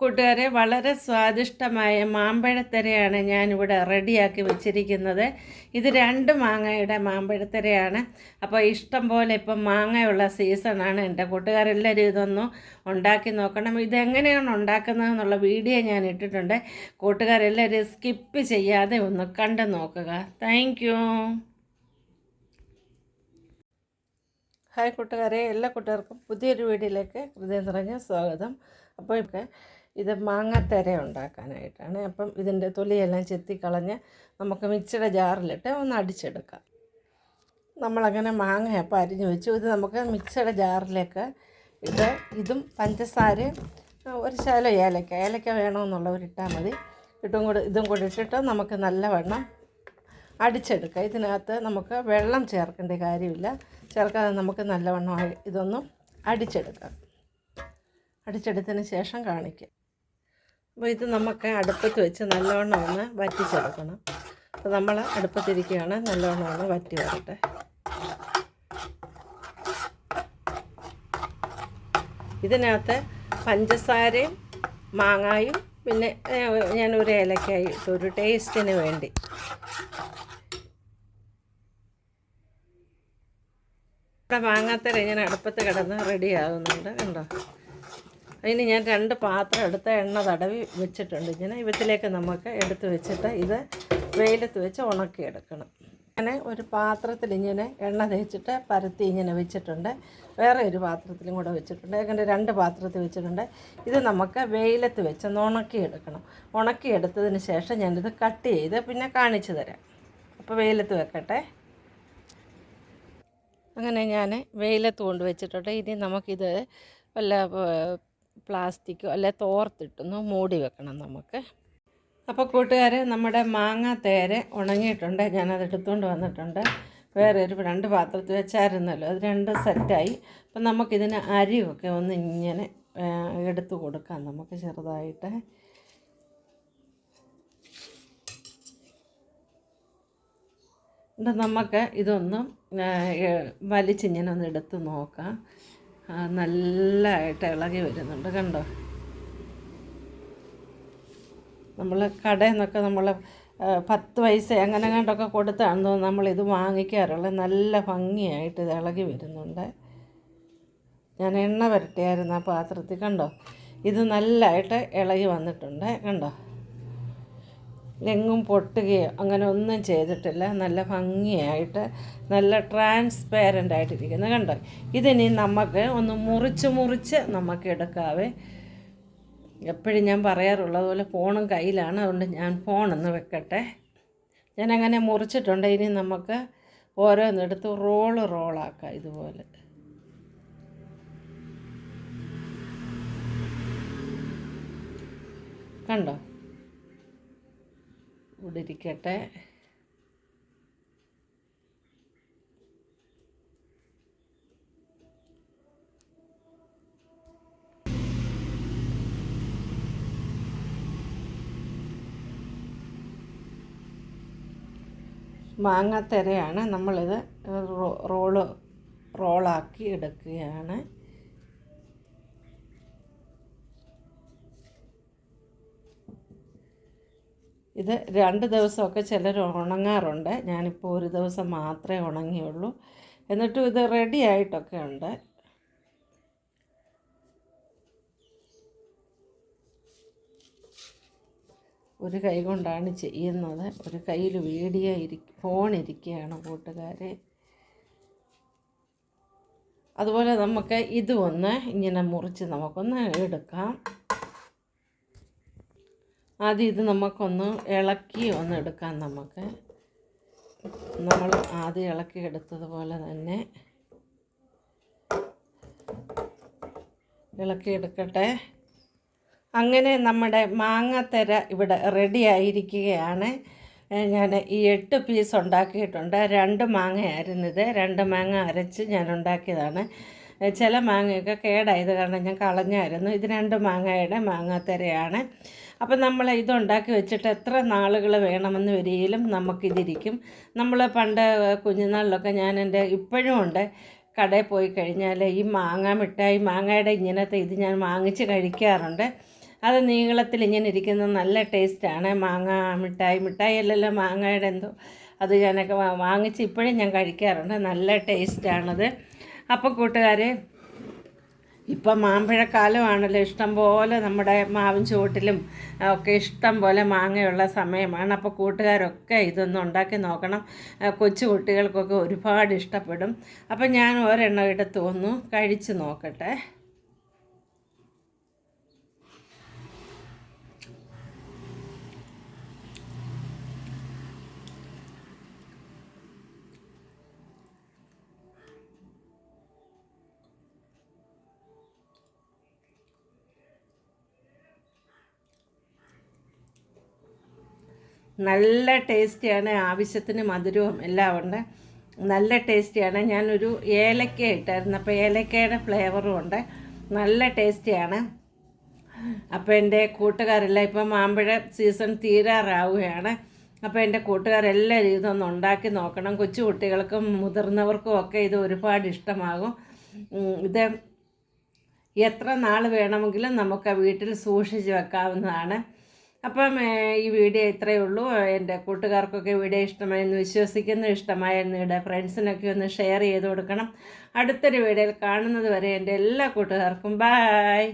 കൂട്ടുകാരെ വളരെ സ്വാദിഷ്ടമായ മാമ്പഴത്തരയാണ് ഞാനിവിടെ റെഡിയാക്കി വെച്ചിരിക്കുന്നത്. ഇത് രണ്ട് മാങ്ങയുടെ മാമ്പഴത്തരയാണ്. അപ്പോൾ ഇഷ്ടം പോലെ ഇപ്പം മാങ്ങയുള്ള സീസണാണ് എന്റെ കൂട്ടുകാരെല്ലാവരും ഇതൊന്ന് ഉണ്ടാക്കി നോക്കണം. ഇതെങ്ങനെയാണ് ഉണ്ടാക്കുന്നതെന്നുള്ള വീഡിയോ ഞാൻ ഇട്ടിട്ടുണ്ട്. കൂട്ടുകാരെല്ലാവരും സ്കിപ്പ് ചെയ്യാതെ ഒന്ന് കണ്ടു നോക്കുക. താങ്ക് ഹായ് കൂട്ടുകാരെ എല്ലാ കൂട്ടുകാർക്കും പുതിയൊരു വീഡിയോയിലേക്ക് ഹൃദയം നിറഞ്ഞ സ്വാഗതം. അപ്പോൾ ഇപ്പോൾ ഇത് മാങ്ങാത്തര ഉണ്ടാക്കാനായിട്ടാണ്. അപ്പം ഇതിന്റെ തൊലിയെല്ലാം ചെത്തിക്കളഞ്ഞ് നമുക്ക് മിക്സിയുടെ ജാറിലിട്ട് ഒന്ന് അടിച്ചെടുക്കാം. നമ്മളങ്ങനെ മാങ്ങ അപ്പം അരിഞ്ഞു വെച്ചു. ഇത് നമുക്ക് മിക്സിയുടെ ജാറിലേക്ക് ഇത് ഇതും പഞ്ചസാരയും ഒരു ശകലം ഏലക്ക. ഏലക്ക വേണമെന്നുള്ളവരിട്ടാൽ മതി. ഇട്ടും കൂടെ ഇതും കൂടി ഇട്ടിട്ട് നമുക്ക് നല്ലവണ്ണം അടിച്ചെടുക്കുക ഇതിനകത്ത് നമുക്ക് വെള്ളം ചേർക്കേണ്ട കാര്യമില്ല. ചേർക്കാതെ നമുക്ക് നല്ലവണ്ണം ഇതൊന്നും അടിച്ചെടുക്കാം. അടിച്ചെടുത്തതിന് ശേഷം കാണിക്കാം. അപ്പോൾ ഇത് നമുക്ക് അടുപ്പത്ത് വെച്ച് നല്ലവണ്ണം ഒന്ന് വറ്റിച്ചെടുക്കണം. അപ്പോൾ നമ്മൾ അടുപ്പത്തിരിക്കുകയാണ്. നല്ലവണ്ണം ഒന്ന് വറ്റി വരട്ടെ. ഇതിനകത്ത് പഞ്ചസാരയും മാങ്ങായും പിന്നെ ഞാൻ ഒരു ഏലക്കായി ഇട്ടു ഒരു ടേസ്റ്റിന് വേണ്ടി. ഇവിടെ മാങ്ങാത്തര ഇങ്ങനെ അടുപ്പത്ത് കിടന്ന് റെഡിയാകുന്നുണ്ട് കണ്ടോ? അതിന് ഞാൻ രണ്ട് പാത്രം എടുത്ത് എണ്ണ തടവി വെച്ചിട്ടുണ്ട്. ഇങ്ങനെ ഇവത്തിലേക്ക് നമുക്ക് എടുത്ത് വെച്ചിട്ട് ഇത് വെയിലത്ത് വെച്ച് ഉണക്കിയെടുക്കണം. അങ്ങനെ ഒരു പാത്രത്തിൽ ഇങ്ങനെ എണ്ണ തേച്ചിട്ട് പരത്തി ഇങ്ങനെ വെച്ചിട്ടുണ്ട്. വേറെ ഒരു പാത്രത്തിലും കൂടെ വെച്ചിട്ടുണ്ട്. അങ്ങനെ രണ്ട് പാത്രത്തിൽ വെച്ചിട്ടുണ്ട്. ഇത് നമുക്ക് വെയിലത്ത് വെച്ച് ഒന്ന് ഉണക്കിയെടുക്കണം. ഉണക്കിയെടുത്തതിന് ശേഷം ഞാനിത് കട്ട് ചെയ്ത് പിന്നെ കാണിച്ചു തരാം. അപ്പോൾ വെയിലത്ത് വെക്കട്ടെ. അങ്ങനെ ഞാൻ വെയിലത്ത് കൊണ്ട് വെച്ചിട്ടുണ്ട്. ഇനി നമുക്കിത് വല്ല പ്ലാസ്റ്റിക്കോ അല്ലെ തോർത്തിട്ടൊന്ന് മൂടി വെക്കണം നമുക്ക്. അപ്പോൾ കൂട്ടുകാർ നമ്മുടെ മാങ്ങ തേര് ഉണങ്ങിയിട്ടുണ്ട്. ഞാനത് എടുത്തുകൊണ്ട് വന്നിട്ടുണ്ട്. വേറെ ഒരു രണ്ട് പാത്രത്തിൽ വെച്ചായിരുന്നല്ലോ. അത് രണ്ട് സെറ്റായി. അപ്പം നമുക്കിതിന് അരിയൊക്കെ ഒന്ന് ഇങ്ങനെ എടുത്തു കൊടുക്കാം നമുക്ക് ചെറുതായിട്ട്. എന്നിട്ട് നമുക്ക് ഇതൊന്നും വലിച്ചിങ്ങനെ ഒന്ന് എടുത്ത് നോക്കാം. നല്ലതായിട്ട് ഇളകി വരുന്നുണ്ട് കണ്ടോ? നമ്മൾ കടയിൽ നിന്നൊക്കെ നമ്മൾ പത്ത് പൈസ അങ്ങനെ കണ്ടൊക്കെ കൊടുത്താണെന്ന് നമ്മളിത് വാങ്ങിക്കാറുള്ളത് നല്ല ഭംഗിയായിട്ട് ഇത് ഇളകി വരുന്നുണ്ട്. ഞാൻ എണ്ണ പുരട്ടിയായിരുന്നു ആ പാത്രത്തിൽ കണ്ടോ? ഇത് നല്ലതായിട്ട് ഇളകി വന്നിട്ടുണ്ട് കണ്ടോ? എങ്ങും പൊട്ടുകയോ അങ്ങനെ ഒന്നും ചെയ്തിട്ടില്ല. നല്ല ഭംഗിയായിട്ട് നല്ല ട്രാൻസ്പെയറന്റ് ആയിട്ടിരിക്കുന്നത് കണ്ടോ? ഇതിനി നമുക്ക് ഒന്ന് മുറിച്ച് മുറിച്ച് നമുക്ക് എടുക്കാവേ. എപ്പോഴും ഞാൻ പറയാറുള്ളത് പോലെ ഫോണും കയ്യിലാണ്. അതുകൊണ്ട് ഞാൻ ഫോണൊന്ന് വെക്കട്ടെ. ഞാൻ അങ്ങനെ മുറിച്ചിട്ടുണ്ട്. ഇനി നമുക്ക് ഓരോന്നെടുത്ത് റോൾ റോളാക്കാം ഇതുപോലെ. കണ്ടോ? ഇവിടെ മാങ്ങാത്തരയാണ് നമ്മളിത് റോൾ റോളാക്കി എടുക്കുകയാണ്. ഇത് രണ്ട് ദിവസമൊക്കെ ചിലർ ഉണങ്ങാറുണ്ട്. ഞാനിപ്പോൾ ഒരു ദിവസം മാത്രമേ ഉണങ്ങിയുള്ളൂ. എന്നിട്ടും ഇത് റെഡി ആയിട്ടൊക്കെ ഉണ്ട്. ഒരു കൈ കൊണ്ടാണ് ചെയ്യുന്നത്. ഒരു കയ്യിൽ വീഡിയോ ഇരി ഫോൺ ഇരിക്കുകയാണ് കൂട്ടുകാരെ. അതുപോലെ നമുക്ക് ഇതും ഒന്ന് ഇങ്ങനെ മുറിച്ച് നമുക്കൊന്ന് എടുക്കാം. ആദ്യം ഇത് നമുക്കൊന്ന് ഇളക്കി ഒന്ന് എടുക്കാം നമുക്ക്. നമ്മൾ ആദ്യം ഇളക്കി എടുത്തതുപോലെ തന്നെ ഇളക്കി എടുക്കട്ടെ. അങ്ങനെ നമ്മുടെ മാങ്ങാത്തര ഇവിടെ റെഡി ആയിരിക്കുകയാണ്. ഞാൻ ഈ എട്ട് പീസ് ഉണ്ടാക്കിയിട്ടുണ്ട്. രണ്ട് മാങ്ങയായിരുന്നു ഇത്. രണ്ട് മാങ്ങ അരച്ച് ഞാൻ ഉണ്ടാക്കിയതാണ്. ചില മാങ്ങയൊക്കെ കേടായത് കാരണം ഞാൻ കളഞ്ഞായിരുന്നു. ഇത് രണ്ട് മാങ്ങയുടെ മാങ്ങാത്തരയാണ് അപ്പം നമ്മൾ ഇതുണ്ടാക്കി വെച്ചിട്ട് എത്ര നാളുകൾ വേണമെന്ന് വരികയിലും നമുക്കിതിരിക്കും. നമ്മൾ പണ്ട് കുഞ്ഞുനാളിലൊക്കെ ഞാൻ എന്റെ ഇപ്പോഴും ഉണ്ട്. കടയിൽ പോയി കഴിഞ്ഞാൽ ഈ മാങ്ങ മിഠായി മാങ്ങയുടെ ഇങ്ങനത്തെ ഇത് ഞാൻ വാങ്ങിച്ച് കഴിക്കാറുണ്ട്. അത് നീളത്തിൽ ഇങ്ങനെ ഇരിക്കുന്ന നല്ല ടേസ്റ്റാണ് മാങ്ങ മിഠായി മിഠായി അല്ലല്ലോ മാങ്ങയുടെ എന്തോ അത് ഞാനൊക്കെ വാങ്ങിച്ച് ഇപ്പോഴും ഞാൻ കഴിക്കാറുണ്ട്. നല്ല ടേസ്റ്റാണത് അപ്പോൾ കൂട്ടുകാരെ ഇപ്പം മാമ്പഴക്കാലമാണല്ലോ. ഇഷ്ടം പോലെ നമ്മുടെ മാവിൻ ചുവട്ടിലും ഒക്കെ ഇഷ്ടം പോലെ മാങ്ങയുള്ള സമയമാണ്. അപ്പോൾ കൂട്ടുകാരൊക്കെ ഇതൊന്ന് ഉണ്ടാക്കി നോക്കണം. കൊച്ചു കുട്ടികൾക്കൊക്കെ ഒരുപാട് ഇഷ്ടപ്പെടും. അപ്പം ഞാൻ ഒരെണ്ണം എടുത്തു ഒന്ന് കഴിച്ച് നോക്കട്ടെ. നല്ല ടേസ്റ്റിയാണ് ആവശ്യത്തിന് മധുരവും എല്ലാം ഉണ്ട്. നല്ല ടേസ്റ്റിയാണ്. ഞാനൊരു ഏലക്ക ഇട്ടായിരുന്നു. അപ്പോൾ ഏലക്കയുടെ ഫ്ലേവറും ഉണ്ട്. നല്ല ടേസ്റ്റിയാണ്. അപ്പോൾ എന്റെ കൂട്ടുകാരെല്ലാം ഇപ്പം മാമ്പഴ സീസൺ തീരാറാവുകയാണ്. അപ്പോൾ എന്റെ കൂട്ടുകാരെല്ലാവരും ഇതൊന്ന് ഉണ്ടാക്കി നോക്കണം. കൊച്ചു കുട്ടികൾക്കും മുതിർന്നവർക്കും ഒക്കെ ഇത് ഒരുപാട് ഇഷ്ടമാകും. ഇത് എത്ര നാൾ വേണമെങ്കിലും നമുക്ക് വീട്ടിൽ സൂക്ഷിച്ച് വെക്കാവുന്നതാണ്. അപ്പം ഈ വീഡിയോ ഇത്രയേ ഉള്ളൂ. എന്റെ കൂട്ടുകാർക്കൊക്കെ വീഡിയോ ഇഷ്ടമായെന്ന് വിശ്വസിക്കുന്നു. ഇഷ്ടമായെന്ന് ഇവിടെ ഫ്രണ്ട്സിനൊക്കെ ഒന്ന് ഷെയർ ചെയ്ത് കൊടുക്കണം. അടുത്തൊരു വീഡിയോയിൽ കാണുന്നത് വരെ എന്റെ എല്ലാ കൂട്ടുകാർക്കും ബായ്.